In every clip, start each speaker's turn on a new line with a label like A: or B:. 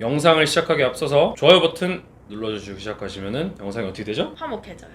A: 영상을 시작하기 앞서서 좋아요 버튼 눌러주시고 시작하시면은 영상이 어떻게 되죠?
B: 화목해져요.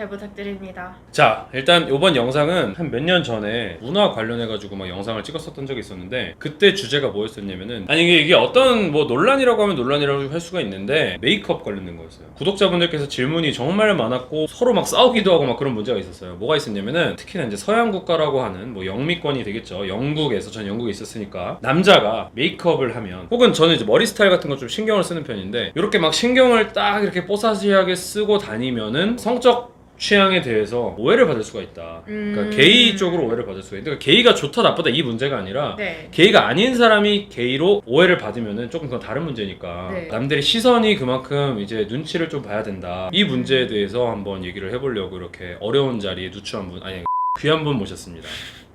B: 잘 부탁드립니다.
A: 자 일단 이번 영상은 한 몇 년 전에 문화 관련해가지고 막 영상을 찍었었던 적이 있었는데 그때 주제가 뭐였었냐면은 아니 이게, 이게 어떤 뭐 논란이라고 하면 논란이라고 할 수가 있는데 메이크업 관련된 거였어요. 구독자분들께서 질문이 정말 많았고 서로 막 싸우기도 하고 막 그런 문제가 있었어요. 뭐가 있었냐면은 특히나 이제 서양 국가라고 하는 뭐 영미권이 되겠죠. 영국에서 전 영국에 있었으니까 남자가 메이크업을 하면 혹은 저는 이제 머리 스타일 같은 거 좀 신경을 쓰는 편인데 이렇게 막 신경을 딱 이렇게 뽀사시하게 쓰고 다니면은 성적 취향에 대해서 오해를 받을 수가 있다. 그러니까
B: 음.
A: 게이 쪽으로 오해를 받을 수가 있다. 그러니까 게이가 좋다 나쁘다 이 문제가 아니라
B: 네.
A: 게이가 아닌 사람이 게이로 오해를 받으면은 조금 그건 다른 문제니까
B: 네.
A: 남들의 시선이 그만큼 이제 눈치를 좀 봐야 된다. 이 문제에 대해서 한번 얘기를 해보려고 이렇게 어려운 자리에 누추한 분 아니 귀한 분 모셨습니다.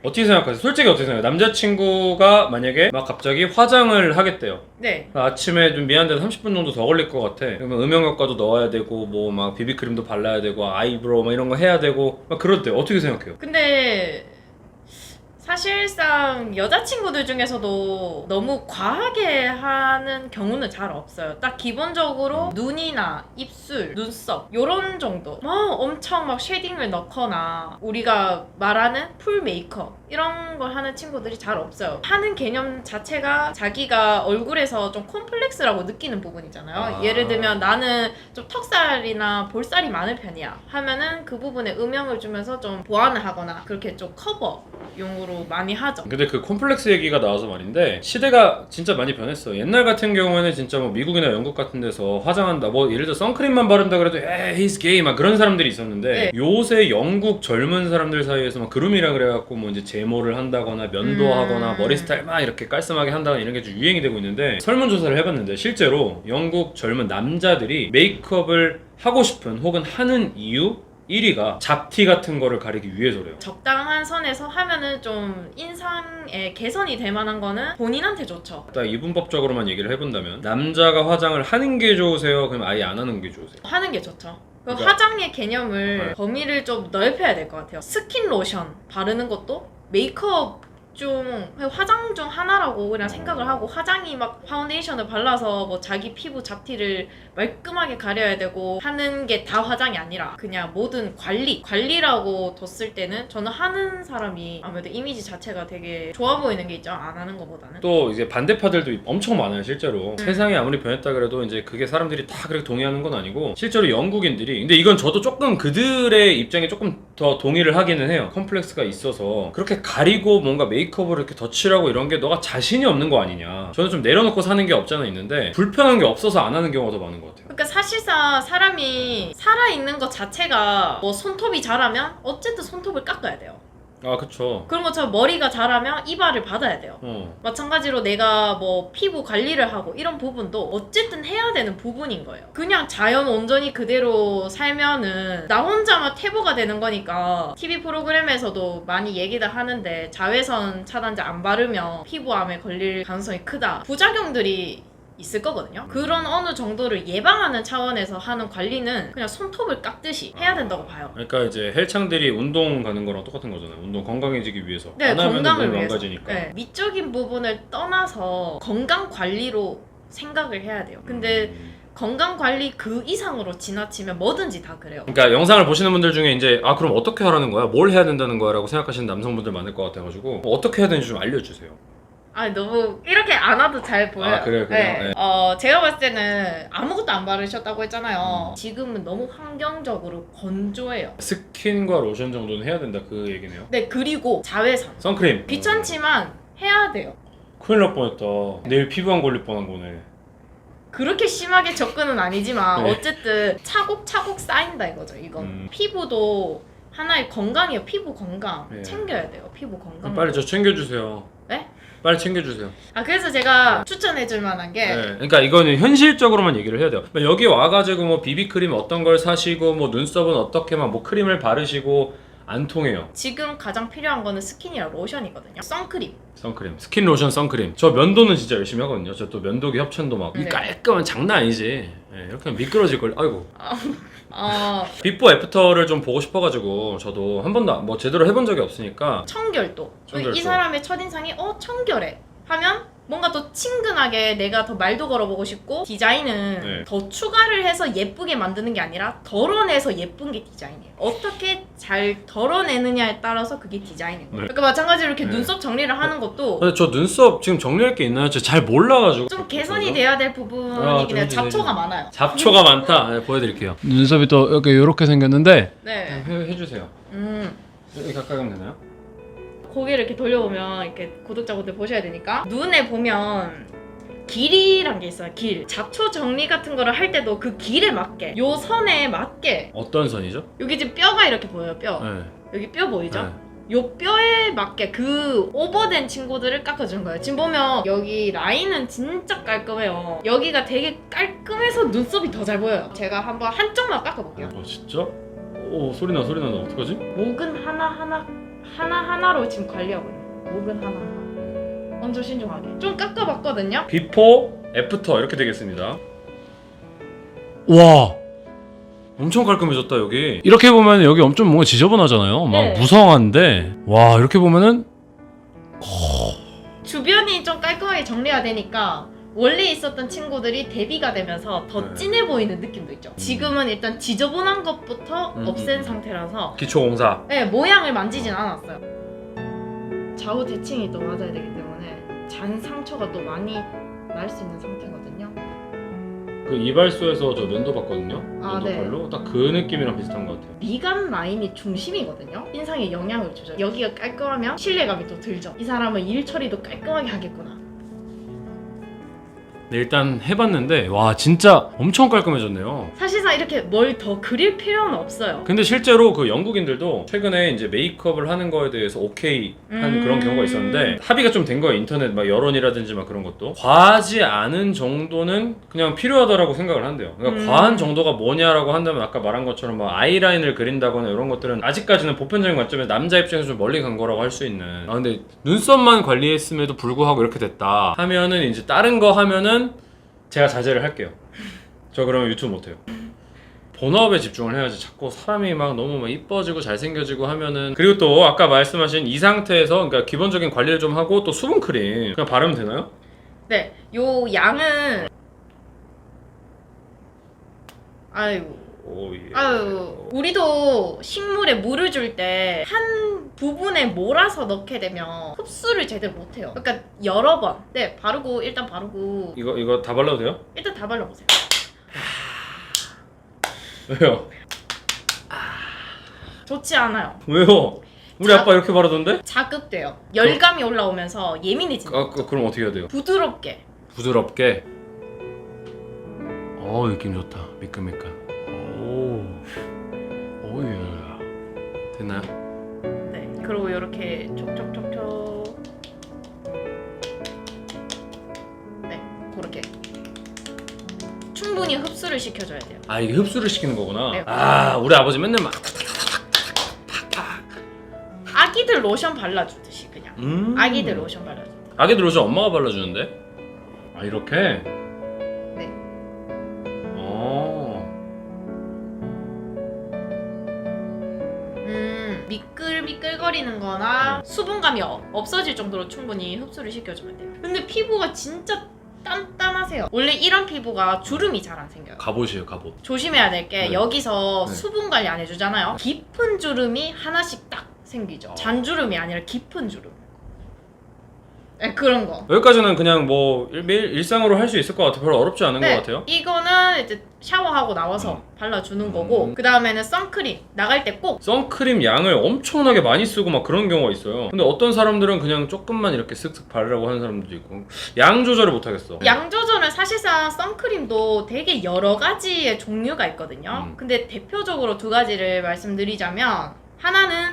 A: 어떻게 생각하세요? 솔직히 어떻게 생각해요? 남자친구가 만약에 막 갑자기 화장을 하겠대요.
B: 네.
A: 아침에 좀 미안한데 30분 정도 더 걸릴 것 같아. 그러면 음영효과도 넣어야 되고 뭐 막 비비크림도 발라야 되고 아이브로우 뭐 이런 거 해야 되고 막 그렇대요. 어떻게 생각해요?
B: 근데 사실상 여자친구들 중에서도 너무 과하게 하는 경우는 잘 없어요. 딱 기본적으로 눈이나 입술, 눈썹 요런 정도. 막 엄청 막 쉐딩을 넣거나 우리가 말하는 풀 메이크업 이런 걸 하는 친구들이 잘 없어요. 하는 개념 자체가 자기가 얼굴에서 좀 콤플렉스라고 느끼는 부분이잖아요.
A: 아.
B: 예를 들면 나는 좀 턱살이나 볼살이 많은 편이야 하면은 그 부분에 음영을 주면서 좀 보완을 하거나 그렇게 좀 커버 용으로 많이 하죠.
A: 근데 그 콤플렉스 얘기가 나와서 말인데 시대가 진짜 많이 변했어. 옛날 같은 경우에는 진짜 뭐 미국이나 영국 같은 데서 화장한다. 뭐 예를 들어 선크림만 바른다 그래도 에이 he's gay 막 그런 사람들이 있었는데
B: 네.
A: 요새 영국 젊은 사람들 사이에서 막 그루미라 그래갖고 뭐 이제 제모를 한다거나 면도하거나
B: 음.
A: 머리 스타일 막 이렇게 깔끔하게 한다거나 이런 게 좀 유행이 되고 있는데 설문조사를 해봤는데 실제로 영국 젊은 남자들이 메이크업을 하고 싶은 혹은 하는 이유 1위가 잡티 같은 거를 가리기 위해서래요.
B: 적당한 선에서 하면은 좀 인상에 개선이 될 만한 거는 본인한테 좋죠.
A: 딱 이분법적으로만 얘기를 해본다면 남자가 화장을 하는 게 좋으세요? 그럼 아예 안 하는 게 좋으세요?
B: 하는 게 좋죠. 그
A: 그러니까-
B: 화장의 개념을
A: 네.
B: 범위를 좀 넓혀야 될 것 같아요. 스킨 로션 바르는 것도 메이크업 중 화장 중 하나라고 그냥 생각을 하고 화장이 막 파운데이션을 발라서 뭐 자기 피부 잡티를 말끔하게 가려야 되고 하는 게 다 화장이 아니라 그냥 모든 관리 관리라고 뒀을 때는 저는 하는 사람이 아무래도 이미지 자체가 되게 좋아 보이는 게 있죠 안 하는 것보다는.
A: 또 이제 반대파들도 엄청 많아요 실제로.
B: 음.
A: 세상이 아무리 변했다 그래도 이제 그게 사람들이 다 그렇게 동의하는 건 아니고 실제로 영국인들이 근데 이건 저도 조금 그들의 입장에 조금 더 동의를 하기는 해요. 컴플렉스가 있어서 그렇게 가리고 뭔가 메이크업 을 이렇게 덧칠하고 이런 게 너가 자신이 없는 거 아니냐 저는 좀 내려놓고 사는 게 없잖아 있는데 불편한 게 없어서 안 하는 경우가 더 많은 것 같아요
B: 그러니까 사실상 사람이 살아있는 것 자체가 뭐 손톱이 자라면 어쨌든 손톱을 깎아야 돼요.
A: 아 그쵸
B: 그런 것처럼 머리가 자라면 이발을 받아야 돼요.
A: 어.
B: 마찬가지로 내가 뭐 피부 관리를 하고 이런 부분도 어쨌든 해야 되는 부분인 거예요. 그냥 자연 온전히 그대로 살면은 나 혼자만 퇴보가 되는 거니까 TV 프로그램에서도 많이 얘기를 하는데 자외선 차단제 안 바르면 피부암에 걸릴 가능성이 크다. 부작용들이 있을 거거든요. 그런 어느 정도를 예방하는 차원에서 하는 관리는 그냥 손톱을 깎듯이 해야 된다고 봐요.
A: 그러니까 이제 헬창들이 운동 가는 거랑 똑같은 거잖아요. 운동 건강해지기 위해서.
B: 네,
A: 안 하면
B: 건강을
A: 몸
B: 위해서.
A: 망가지니까.
B: 네, 미적인 부분을 떠나서 건강 관리로 생각을 해야 돼요. 근데
A: 음.
B: 건강 관리 그 이상으로 지나치면 뭐든지 다 그래요.
A: 그러니까 영상을 보시는 분들 중에 이제 아 그럼 어떻게 하라는 거야? 뭘 해야 된다는 거야라고 생각하시는 남성분들 많을 것 같아가지고 어떻게 해야 되는지 좀 알려주세요.
B: 아 너무 이렇게 안 와도 잘 보여요.
A: 아, 그래요? 그래요? 네.
B: 어 제가 봤을 때는 아무것도 안 바르셨다고 했잖아요.
A: 음.
B: 지금은 너무 환경적으로 건조해요.
A: 스킨과 로션 정도는 해야 된다 그 얘기네요.
B: 네 그리고 자외선
A: 선크림.
B: 귀찮지만 해야 돼요.
A: 큰일 날 뻔했다. 내일 피부암 걸릴 뻔한 거네.
B: 그렇게 심하게 접근은 아니지만
A: 네.
B: 어쨌든 차곡차곡 쌓인다 이거죠. 이건
A: 음.
B: 피부도 하나의 건강이에요. 피부 건강
A: 네.
B: 챙겨야 돼요. 피부 건강.
A: 빨리 저 챙겨주세요.
B: 네?
A: 빨리 챙겨주세요.
B: 아 그래서 제가 추천해줄 만한 게
A: 네. 그러니까 이거는 현실적으로만 얘기를 해야 돼요. 여기 와가지고 뭐 비비크림 어떤 걸 사시고 뭐 눈썹은 어떻게 막 뭐 크림을 바르시고 안 통해요.
B: 지금 가장 필요한 거는 스킨이랑 로션이거든요. 선크림.
A: 선크림, 스킨 로션, 선크림. 저 면도는 진짜 열심히 하거든요. 저 또 면도기 협찬도 막 이
B: 네.
A: 깔끔한 장난 아니지. 예, 이렇게 하면 미끄러질 걸. 아이고.
B: 아. 어,
A: 비포 애프터를 좀 보고 싶어가지고 저도 한 번도 뭐 제대로 해본 적이 없으니까
B: 청결도.
A: 청결도.
B: 이 사람의 첫인상이 어 청결해 하면 뭔가 더 친근하게 내가 더 말도 걸어보고 싶고 디자인은
A: 네.
B: 더 추가를 해서 예쁘게 만드는 게 아니라 덜어내서 예쁜 게 디자인이에요. 어떻게 잘 덜어내느냐에 따라서 그게 디자인인 거예요.
A: 네.
B: 그러니까 마찬가지로 이렇게
A: 네.
B: 눈썹 정리를 하는 것도
A: 근데 저 눈썹 지금 정리할 게 있나요? 제가 잘 몰라가지고
B: 좀 개선이 돼야 될 부분이긴
A: 아,
B: 해요.
A: 좀
B: 잡초가 많아요.
A: 잡초가 많다 네, 보여드릴게요 눈썹이 또 이렇게 이렇게 생겼는데
B: 네.
A: 해, 해주세요
B: 음.
A: 여기 가까이 하면 되나요?
B: 고개를 이렇게 돌려보면 이렇게 구독자분들 보셔야 되니까 눈에 보면 길이란 게 있어요. 길. 잡초 정리 같은 거를 할 때도 그 길에 맞게 요 선에 맞게
A: 어떤 선이죠?
B: 여기 지금 뼈가 이렇게 보여요. 뼈.
A: 네.
B: 여기 뼈 보이죠?
A: 네.
B: 요 뼈에 맞게 그 오버된 친구들을 깎아주는 거예요. 지금 보면 여기 라인은 진짜 깔끔해요. 여기가 되게 깔끔해서 눈썹이 더 잘 보여요. 제가 한번 한쪽만 깎아볼게요.
A: 어 진짜? 오 소리 나 소리 나 나 어떡하지?
B: 목은 하나 하나 하나 하나로 지금 관리하고 있는. 목은 하나 하나. 엄청 신중하게. 좀 깎아봤거든요.
A: 비포 애프터 이렇게 되겠습니다 와 엄청 깔끔해졌다 여기 이렇게 보면 여기 엄청 뭔가 지저분하잖아요 막
B: 네.
A: 무성한데 와 이렇게 보면은
B: 주변이 좀 깔끔하게 정리가 되니까 원래 있었던 친구들이 대비가 되면서 더
A: 네.
B: 진해 보이는 느낌도 있죠. 지금은 일단 지저분한 것부터
A: 음,
B: 없앤
A: 음.
B: 상태라서
A: 기초 공사
B: 네, 모양을 만지진 않았어요. 좌우 대칭이 또 맞아야 되기 때문에 잔 상처가 또 많이 날 수 있는 상태거든요.
A: 그 이발소에서 저 면도 봤거든요
B: 아,
A: 면도칼로 딱 그 느낌이랑 비슷한 것 같아요
B: 미간 라인이 중심이거든요. 인상에 영향을 주죠. 여기가 깔끔하면 신뢰감이 또 들죠. 이 사람은 일 처리도 깔끔하게 하겠구나.
A: 네, 일단 해봤는데 와 진짜 엄청 깔끔해졌네요
B: 사실상 이렇게 뭘 더 그릴 필요는 없어요.
A: 근데 실제로 그 영국인들도 최근에 이제 메이크업을 하는 거에 대해서 오케이 한
B: 음.
A: 그런 경우가 있었는데 합의가 좀 된 거예요 인터넷 막 여론이라든지 막 그런 것도 과하지 않은 정도는 그냥 필요하다라고 생각을 한대요 그러니까
B: 음.
A: 과한 정도가 뭐냐라고 한다면 아까 말한 것처럼 막 아이라인을 그린다거나 이런 것들은 아직까지는 보편적인 관점에서 남자 입장에서 좀 멀리 간 거라고 할 수 있는 아 근데 눈썹만 관리했음에도 불구하고 이렇게 됐다 하면은 이제 다른 거 하면은 제가 자제를 할게요. 저 그러면 유튜브 못해요. 본업에 집중을 해야지. 자꾸 사람이 막 너무 막 이뻐지고 잘생겨지고 하면은. 그리고 또 아까 말씀하신 이 상태에서 그러니까 기본적인 관리를 좀 하고 또 수분 크림 그냥 바르면 되나요?
B: 네, 요 양은 아이고
A: 오 예.
B: 아유 우리도 식물에 물을 줄 때 한 부분에 몰아서 넣게 되면 흡수를 제대로 못해요. 그러니까 여러 번, 네 바르고 일단 바르고
A: 이거 이거 다 발라도 돼요?
B: 일단 다 발라보세요.
A: 왜요?
B: 좋지 않아요.
A: 왜요? 우리
B: 자-
A: 아빠 이렇게 바르던데?
B: 자극돼요. 열감이 올라오면서 예민해진다.
A: 아, 그, 그럼 어떻게 해야 돼요?
B: 부드럽게.
A: 부드럽게. 어 느낌 좋다. 미끌미끌. 됐나요?
B: 네. 그리고 이렇게 촉촉촉촉. 네, 그렇게. 충분히 흡수를 시켜줘야 돼요.
A: 아 이게 흡수를 시키는 거구나.
B: 네.
A: 아 우리 아버지 맨날 막.
B: 아기들 로션 발라주듯이 그냥.
A: 음.
B: 아기들 로션 발라줘.
A: 아기들 로션 엄마가 발라주는데? 아 이렇게?
B: 미끌미끌거리는 거나 수분감이 어- 없어질 정도로 충분히 흡수를 시켜주면 돼요. 근데 피부가 진짜 단단하세요. 원래 이런 피부가 주름이 잘 안 생겨요.
A: 갑옷이에요 갑옷.
B: 조심해야 될 게
A: 네.
B: 여기서
A: 네.
B: 수분 관리 안 해주잖아요. 깊은 주름이 하나씩 딱 생기죠.
A: 어.
B: 잔주름이 아니라 깊은 주름. 네, 그런 거.
A: 여기까지는 그냥 뭐 일, 매일 일상으로 할 수 있을 것 같아. 별로 어렵지 않은
B: 네,
A: 것 같아요.
B: 이거는 이제 샤워하고 나와서 발라주는 거고
A: 음.
B: 그 다음에는 선크림 나갈 때 꼭
A: 선크림 양을 엄청나게 많이 쓰고 막 그런 경우가 있어요. 근데 어떤 사람들은 그냥 조금만 이렇게 쓱쓱 바르라고 하는 사람들도 있고 양 조절을 못 하겠어.
B: 양 조절은 사실상 선크림도 되게 여러 가지의 종류가 있거든요.
A: 음.
B: 근데 대표적으로 두 가지를 말씀드리자면 하나는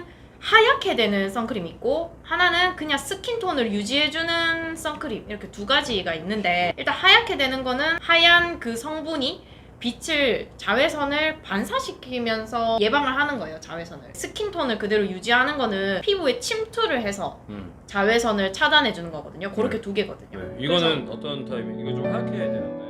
B: 하얗게 되는 선크림 있고 하나는 그냥 스킨톤을 유지해주는 선크림 이렇게 두 가지가 있는데 일단 하얗게 되는 거는 하얀 그 성분이 빛을 자외선을 반사시키면서 예방을 하는 거예요 자외선을 스킨톤을 그대로 유지하는 거는 피부에 침투를 해서
A: 음.
B: 자외선을 차단해 주는 거거든요 그렇게
A: 네.
B: 두 개거든요
A: 네. 이거는 어떤 타입이? 이거 좀 하얗게 해야 되는데.